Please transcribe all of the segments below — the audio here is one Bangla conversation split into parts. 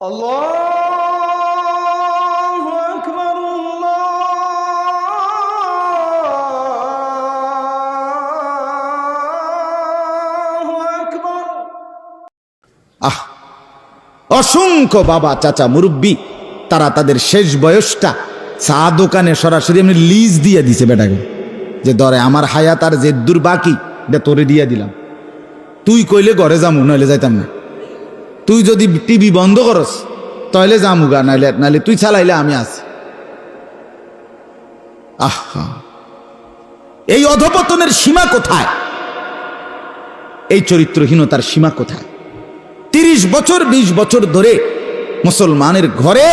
الله أكبر الله أكبر আহ অসংখ্য বাবা চাচা মুরব্বী তারা তাদের শেষ বয়সটা চা দোকানে সরাসরি এমনি লিজ দিয়ে দিছে বেটাকে যে ধরে আমার হায়াত আর যে দূর বাকি এটা তোরে দিয়ে দিলাম তুই কইলে ঘরে যামু নইলে যাইতাম না তুই যদি টিভি বন্ধ করস, তাহলে যামু গা নাইলে নাইলে তুই চালাইলে আমি আছি। আহা। এই অধপতনের সীমা কোথায়? এই চরিত্রহীনতার সীমা কোথায়? তিরিশ বছর ২০ বছর ধরে মুসলমানের ঘরে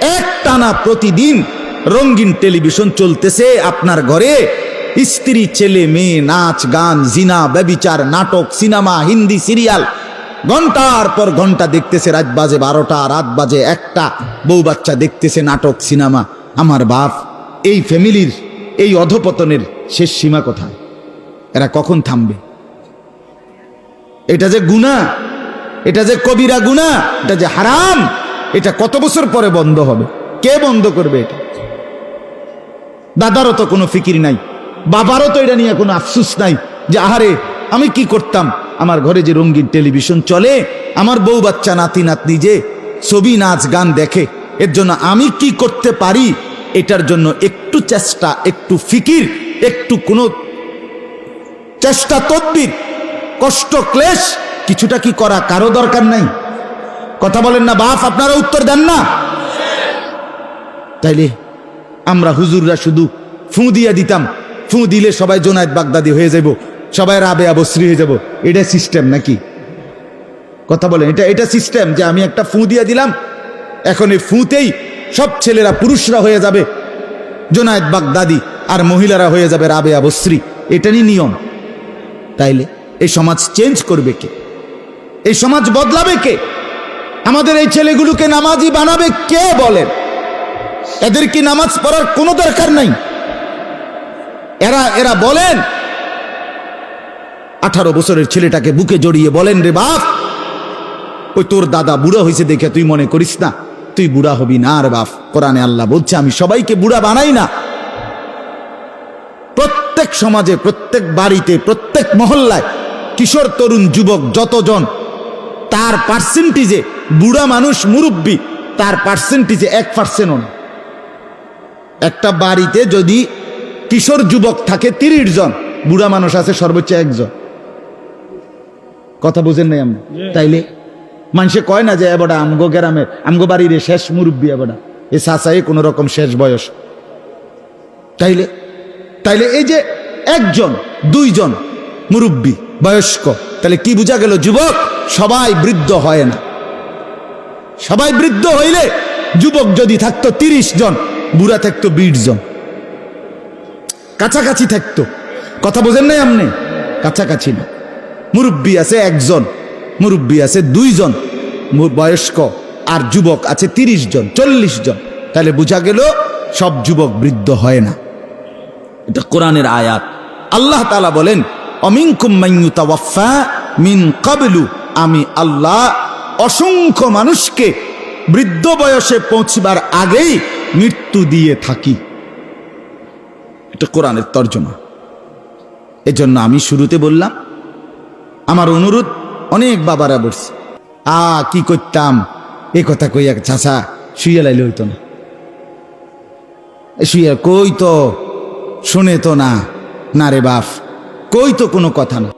এক টানা প্রতিদিন রঙিন টেলিভিশন চলতেছে আপনার ঘরে। স্ত্রী, ছেলে, মেয়ে, নাচ, গান, জিনা, ব্যবিচার, নাটক, সিনেমা, হিন্দি, সিরিয়াল ঘণ্টার পর ঘণ্টা দেখতেছে, রাত বাজে বারোটা, রাত বাজে একটা। বউ বাচ্চা দেখতেছে নাটক, সিনেমা। আমার বাপ, এই ফ্যামিলির, এই অধপতনের শেষ সীমা কোথায়? এরা কখন থামবে? এটা যে গুণা, এটা যে কবিরা গুণা, এটা যে হারাম, এটা কত বছর পরে বন্ধ হবে? কে বন্ধ করবে এটা? দাদারও তো কোনো ফিকির নাই, বাবারও তো এটা নিয়ে কোনো আফসুস নাই যে, আহারে, আমি কি করতাম? আমার ঘরে যে রঙিন টেলিভিশন চলে, আমার বউ বাচ্চা নাতি নাতনি যে ছবি, নাচ, গান দেখে, এর জন্য আমি কি করতে পারি? এটার জন্য একটু চেষ্টা, একটু ফিকির, একটু কোনো চেষ্টা তদ্বির, কষ্ট, ক্লেশ, কিছুটা কি করা কারও দরকার নাই? কথা বলেন না, বাপ, আপনারা উত্তর দেন না। তাইলে আমরা হুজুররা শুধু ফু দিয়া দিতাম, ফু দিলে সবাই জোনায়ত বাগদাদি হয়ে যাব সবাই রাবে আবশ্রী হয়ে যাব। এটা সিস্টেম নাকি? কথা বলেন, এটা এটা সিস্টেম যে আমি একটা ফু দিয়ে দিলাম, এখন এই ফুতেই সব ছেলেরা পুরুষরা হয়ে যাবে। জোনায়ত বাগদাদি আর মহিলারা হয়ে যাবে রাবে আবশ্রী এটারই নিয়ম। তাইলে এই সমাজ চেঞ্জ করবে কে? এই সমাজ বদলাবে কে? আমাদের এই ছেলেগুলোকে নামাজি বানাবে কে বলেন? এদের কি নামাজ পড়ার কোনো দরকার নাই? এরা এরা বলেন আঠারো বছরের ছেলেটাকে বুকে জড়িয়ে বলেন, রে বাপ, ওই তোর দাদা বুড়া হয়েছে দেখে তুই মনে করিস না? তুই বুড়া হবি না আর বাপ। কোরআনে আল্লাহ বলছে, আমি সবাইকে বুড়া বানাই না। প্রত্যেক সমাজে, প্রত্যেক বাড়িতে, প্রত্যেক মহল্লায় কিশোর, তরুণ, যুবক যতজন, তার পার্সেন্টেজে বুড়া মানুষ মুরব্বী, তার পার্সেন্টেজে এক পার্সেন্টও না। একটা বাড়িতে যদি কিশোর, যুবক থাকে তিরিশ জন, বুড়া মানুষ আছে সর্বোচ্চ একজন। কথা বুঝেন নাই আমরা তাইলে মানুষে কয় না যে এবারটা আমগো গ্রামের আমগো বাড়ির শেষ মুরব্বী এবারটা এ সাসাই কোনো রকম শেষ বয়স। তাইলে তাইলে এই যে একজন দুইজন মুরব্বী বয়স্ক তাহলে কি বোঝা গেল যুবক? সবাই বৃদ্ধ হয় না। সবাই বৃদ্ধ হইলে যুবক যদি থাকতো তিরিশ জন বুড়া থাকতো বিশ জন। কাছাকাছি থাকতো। কথা বোঝেন নাই আপনি? কাছাকাছি না। মুরব্বী আছে একজন, মুরব্বী আছে দুইজন বয়স্ক, আর যুবক আছে তিরিশ জন, চল্লিশ জন। তাহলে বোঝা গেল সব যুবক বৃদ্ধ হয় না। এটা কোরআনের আয়াত। আল্লাহ তালা বলেন মাইয়ুতাওয়াফা মিন কাবলু আমি আল্লাহ অসংখ্য মানুষকে বৃদ্ধ বয়সে পৌঁছবার আগেই মৃত্যু দিয়ে থাকি। এটা কোরআনের তর্জমা। এজন্য আমি শুরুতে বললাম আমার অনুরোধ, অনেক বাবারা বসছে আ, কি করতাম? এ কথা কইয়া চাচা শুইয়া লাইলে হইতো না। শুয়ে কই তো শোনে তো না না রে বাপ কই তো কোনো কথা না।